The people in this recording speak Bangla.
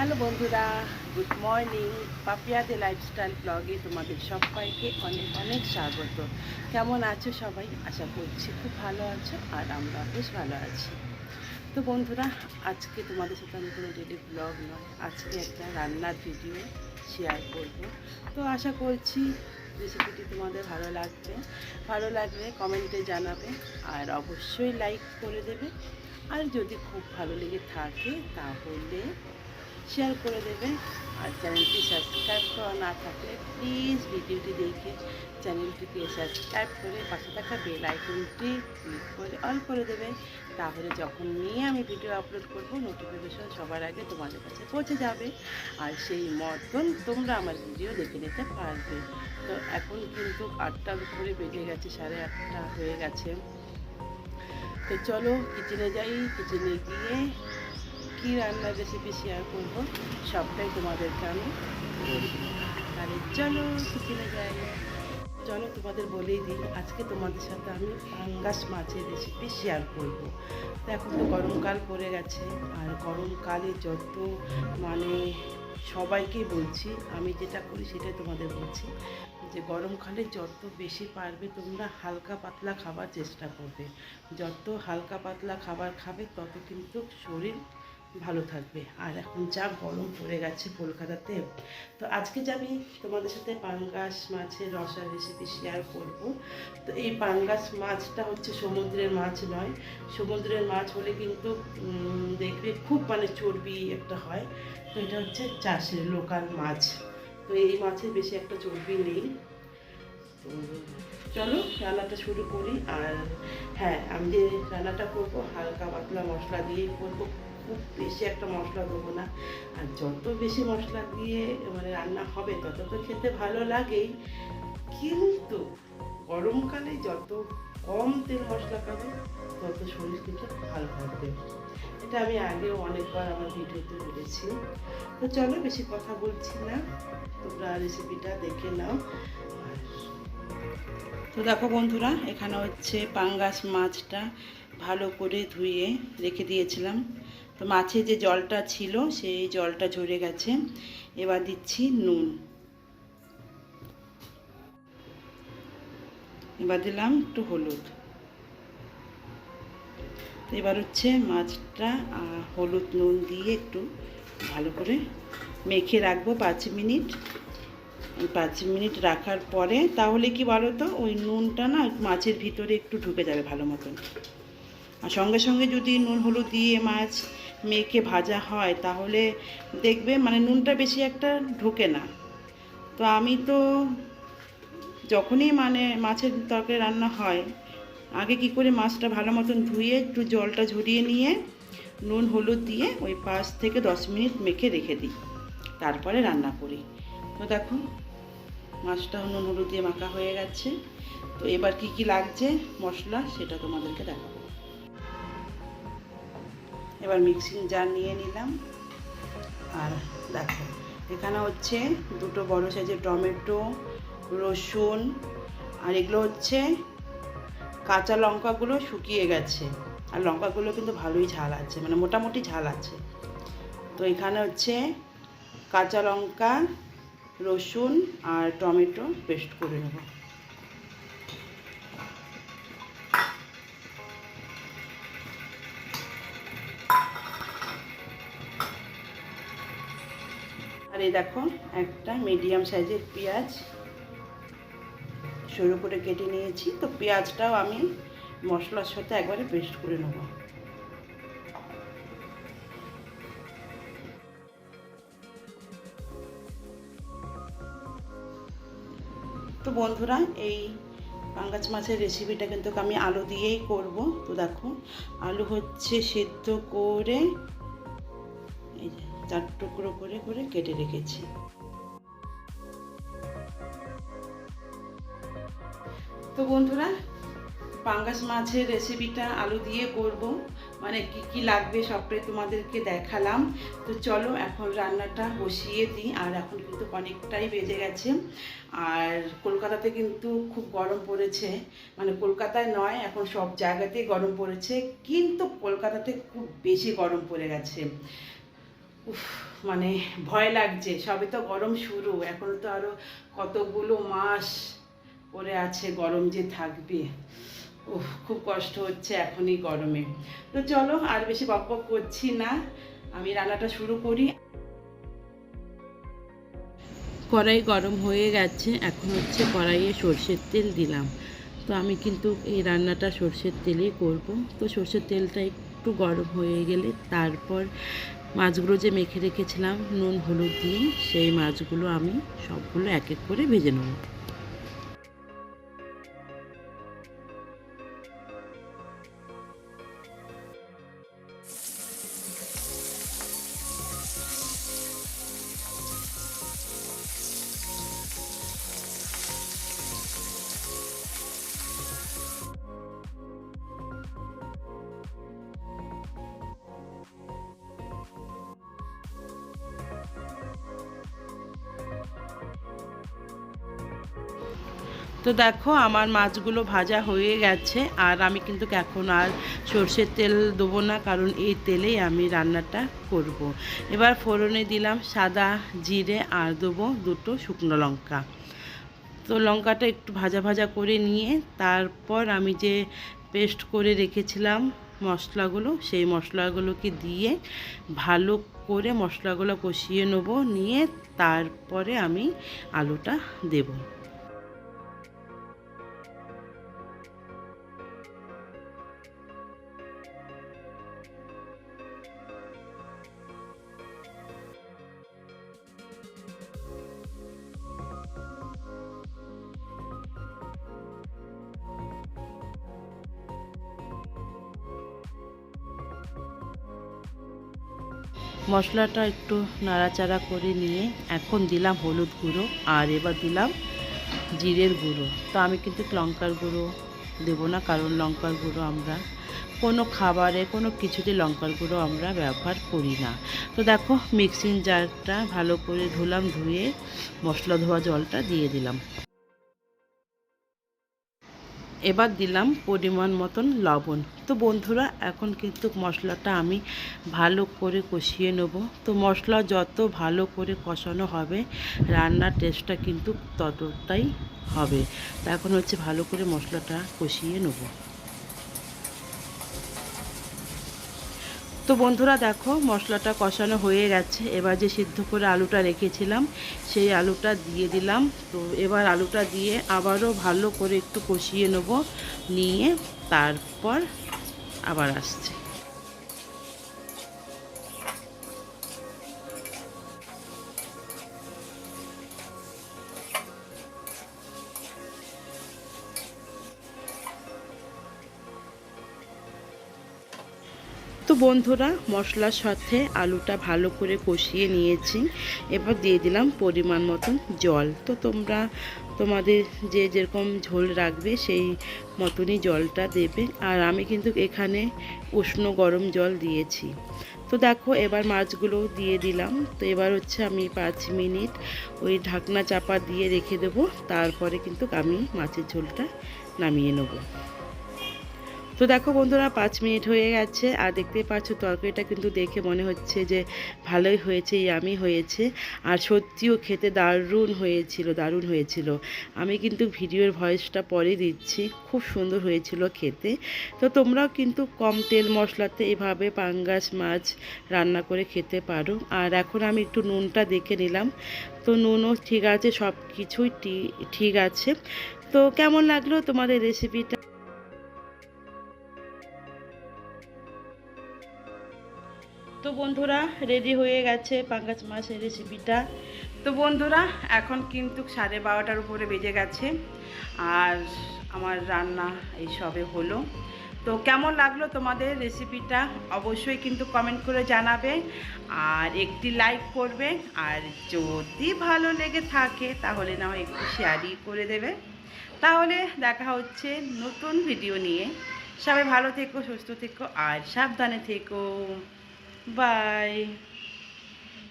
হ্যালো বন্ধুরা, গুড মর্নিং। পাপিয়াতে লাইফস্টাইল ব্লগে তোমাদের সবাইকে অনেক অনেক স্বাগত। কেমন আছো সবাই? আশা করছি খুব ভালো আছো আর আমরা বেশ ভালো আছি। তো বন্ধুরা, আজকে তোমাদের সাথে আমি কোনো ডেলি ব্লগ নয়, আজকে একটা রান্নার ভিডিও শেয়ার করব। তো আশা করছি রেসিপিটি তোমাদের ভালো লাগবে। ভালো লাগলে কমেন্টে জানাবে আর অবশ্যই লাইক করে দেবে। আর যদি খুব ভালো লেগে থাকে তাহলে শেয়ার করে দেবে। আর চ্যানেলটি সাবস্ক্রাইব করা না থাকলে প্লিজ ভিডিওটি দেখে চ্যানেলটিকে সাবস্ক্রাইব করে পাশে থাকা বেল আইকনটি ক্লিক করে অল করে দেবে। তাহলে যখন নিয়ে আমি ভিডিও আপলোড করব নোটিফিকেশন সবার আগে তোমাদের কাছে পৌঁছে যাবে। আর সেই মতন তোমরা আমার ভিডিও দেখে নিতে পারবে। তো এখন কিন্তু আটটার উপরে বেজে গেছে, সাড়ে আটটা হয়ে গেছে। তো চলো কিচেনে যাই। কিচেনে গিয়ে কী রান্নার রেসিপি শেয়ার করব, সবটাই তোমাদেরকে আমি বলব চলো কিচেনে যাই। চলো তোমাদের বলেই দিই, আজকে তোমাদের সাথে আমি পাঙ্গাস মাছের রেসিপি শেয়ার করব। এখন তো গরমকাল পড়ে গেছে, আর গরমকালে যত মানে সবাইকে বলছি, আমি যেটা করি সেটাই তোমাদের বলছি, যে গরমকালে যত বেশি পারবে তোমরা হালকা পাতলা খাবার চেষ্টা করবে। যত হালকা পাতলা খাবার খাবে, তত কিন্তু শরীর ভালো থাকবে। আর এখন যা গরম পড়ে গেছে কলকাতাতে, তো আজকে যে আমি তোমাদের সাথে পাঙ্গাস মাছের রসার রেসিপি শেয়ার করব, তো এই পাঙ্গাস মাছটা হচ্ছে সমুদ্রের মাছ নয়। সমুদ্রের মাছ হলে কিন্তু দেখবে খুব মানে চর্বি একটা হয়। তো এটা হচ্ছে চাষের লোকাল মাছ। তো এই মাছের বেশি একটা চর্বি নেই। তো চলো রান্নাটা শুরু করি। আর হ্যাঁ আমি যে রান্নাটা করব, হালকা পাতলা মশলা দিয়েই করব। খুব বেশি একটা মশলা দেবো না। আর যত বেশি মশলা দিয়ে মানে রান্না হবে, তত তো খেতে ভালো লাগেই। কিন্তু গরমকালে যত কম তেল মশলা খাবে, তত শরীর কিন্তু ভালো থাকবে। এটা আমি আগেও অনেকবার আমার ভিডিওতে বলেছি। তো চলো বেশি কথা বলছি না, তোমরা রেসিপিটা দেখে নাও। তো দেখো বন্ধুরা, এখানে হচ্ছে পাঙ্গাস মাছটা। ভালো করে ধুয়ে রেখে দিয়েছিলাম। তো মাছের যে জলটা ছিল, সেই জলটা ঝরে গেছে। এবার দিচ্ছি নুন। এবার দিলাম একটু হলুদ। এবার হচ্ছে মাছটা হলুদ নুন দিয়ে একটু ভালো করে মেখে রাখব পাঁচ মিনিট। পাঁচ মিনিট রাখার পরে, তাহলে কি বলো তো ওই নুনটা না মাছের ভিতরে একটু ঢুকে যাবে ভালো মতন। আর সঙ্গে সঙ্গে যদি নুন, হলুদ দিয়ে মাছ মেখে ভাজা হয়, তাহলে দেখবে মানে নুনটা বেশি একটা ঢোকে না। তো আমি তো যখনই মানে মাছের তরকারি রান্না হয়, আগে কি করে মাছটা ভালো মতন ধুয়ে একটু জলটা ঝরিয়ে নিয়ে নুন, হলুদ দিয়ে ওই পাঁচ থেকে দশ মিনিট মেখে রেখে দিই। তারপরে রান্না করি। তো দেখো মাছটা নুন, হলুদ দিয়ে মাখা হয়ে গেছে। তো এবার কি কি লাগছে, মশলা সেটা তোমাদেরকে দেখাবো। এবার মিক্সিং জার নিয়ে নিলাম। আর দেখো, এখানে হচ্ছে দুটো বড় সাইজের টমেটো, রসুন, আর এগুলো হচ্ছে কাঁচা লঙ্কাগুলো শুকিয়ে গেছে। আর লঙ্কাগুলো কিন্তু ভালোই ঝাল আছে মানে মোটামুটি ঝাল আছে। তো এখানে হচ্ছে কাঁচা লঙ্কা, রসুন আর টমেটো পেস্ট করে নেব। আর এই দেখো, একটা মিডিয়াম সাইজের পেঁয়াজ। সরু করে কেটে নিয়েছি। তো পেঁয়াজটাও আমি মশলার সাথে একবারে পেস্ট করে নেব। তো বন্ধুরা, এই পাঙ্গাস মাছের রেসিপিটা কিন্তু আমি আলু দিয়েই করব। তো দেখো, আলু হচ্ছে সেদ্ধ করে চার টুকরো করে করে কেটে রেখেছি। তো বন্ধুরা, পাঙ্গাস মাছের রেসিপিটা আলু দিয়ে করব। মানে কি কি লাগবে সবটাই তোমাদেরকে দেখালাম। তো চলো এখন রান্নাটা বসিয়ে দিই। আর এখন কিন্তু অনেকটাই বেজে গেছে। আর কলকাতাতে কিন্তু খুব গরম পড়েছে। মানে কলকাতায় নয়, এখন সব জায়গাতেই গরম পড়েছে। কিন্তু কলকাতাতে খুব বেশি গরম পড়ে গেছে। উফ মানে ভয় লাগছে। সবে তো গরম শুরু, এখন তো আরও কতগুলো মাস পরে আছে গরম যে থাকবে। উফ, খুব কষ্ট হচ্ছে এখনই গরমে। তো চলো, আর বেশি বক করছি না। আমি রান্নাটা শুরু করি। কড়াই গরম হয়ে গেছে, এখন হচ্ছে কড়াইয়ে সর্ষের তেল দিলাম। তো আমি কিন্তু এই রান্নাটা সর্ষের তেলেই করব। তো সর্ষের তেলটা একটু গরম হয়ে গেলে তারপর মাছগুলো যে মেখে রেখেছিলাম, নুন, হলুদ দিয়ে, সেই মাছগুলো আমি সবগুলো এক এক করে ভেজে নেব। তো দেখো, আমার মাছগুলো ভাজা হয়ে গেছে, আর আমি কিন্তু এখন আর সর্ষের তেল দেবো না, কারণ এই তেলেই আমি রান্নাটা করব। এবার ফোড়নে দিলাম সাদা জিরে আর দেবো দুটো শুকনো লঙ্কা তো লঙ্কাটা একটু ভাজা ভাজা করে নিয়ে, তারপর আমি যে পেস্ট করে রেখেছিলাম মশলাগুলো, সেই মশলাগুলোকে দিয়ে ভালো করে মশলাগুলো কষিয়ে নেব, নিয়ে তারপরে আমি আলুটা দেবো মশলাটা একটু নাড়াচাড়া করে নিয়ে এখন দিলাম হলুদ গুঁড়ো আর এবার দিলাম জিরের গুঁড়ো। তো আমি কিন্তু লঙ্কার গুঁড়ো দেবো না, কারণ লঙ্কার গুঁড়ো আমরা কোনো খাবারে, কোনো কিছুতে লঙ্কার গুঁড়ো আমরা ব্যবহার করি না। তো দেখো মিক্সিং জারটা ভালো করে ধুলাম, ধুয়ে মশলা ধোয়া জলটা দিয়ে দিলাম। এবার দিলাম পরিমাণ মতন লবণ। তো বন্ধুরা, এখন কিন্তু মশলাটা আমি ভালো করে কষিয়ে নেব। তো মশলা যত ভালো করে কষানো হবে, রান্নার টেস্টটা কিন্তু ততটাই হবে। এখন হচ্ছে ভালো করে মশলাটা কষিয়ে নেব। তো বন্ধুরা দেখো, মশলাটা কষানো হয়ে গেছে। এবার যে সিদ্ধ করে আলুটা রেখেছিলাম, সেই আলুটা দিয়ে দিলাম। তো এবার আলুটা দিয়ে আবারও ভালো করে একটু কষিয়ে নেব, নিয়ে তারপর আবার আসছে। বন্ধুরা, মশলার সাথে আলুটা ভালো করে কষিয়ে নিয়েছি। এবার দিয়ে দিলাম পরিমাণ মতন জল। তো তোমরা, তোমাদের যে যেরকম ঝোল রাখবে সেই মতনই জলটা দেবে। আর আমি কিন্তু এখানে উষ্ণ গরম জল দিয়েছি। তো দেখো, এবার মাছগুলো দিয়ে দিলাম। তো এবার হচ্ছে আমি পাঁচ মিনিট ওই ঢাকনা চাপা দিয়ে রেখে দেবো। তারপরে কিন্তু আমি মাছের ঝোলটা নামিয়ে নেব। তো দেখো বন্ধুরা, পাঁচ মিনিট হয়ে গেছে আর দেখতেই পাচ্ছ তরকারিটা কিন্তু দেখে মনে হচ্ছে যে ভালোই হয়েছে, ইয়ামি হয়েছে। আর সত্যিও খেতে দারুণ হয়েছিল দারুণ হয়েছিল। আমি কিন্তু ভিডিওর ভয়েসটা পরে দিচ্ছি, খুব সুন্দর হয়েছিল খেতে। তো তোমরাও কিন্তু কম তেল মশলাতে এভাবে পাঙ্গাস মাছ রান্না করে খেতে পারো। আর এখন আমি একটু নুনটা দেখে নিলাম। তো নুনও ঠিক আছে সব কিছুই ঠিক আছে। তো কেমন লাগল তোমাদের রেসিপিটা তো বন্ধুরা রেডি হয়ে গেছে পাঙ্গাস মাছের রেসিপিটা তো বন্ধুরা, এখন কিন্তু সাড়ে বারোটার উপরে বেজে গেছে আর আমার রান্না এই সবে হলো। তো কেমন লাগল তোমাদের রেসিপিটা অবশ্যই কিন্তু কমেন্ট করে জানাবে আর একটি লাইক করবে। আর যদি ভালো লেগে থাকে, তাহলে না একটু শেয়ারই করে দেবে। তাহলে দেখা হচ্ছে নতুন ভিডিও নিয়ে। সবাই ভালো থেকো, সুস্থ থেকো আর সাবধানে থেকো। Bye.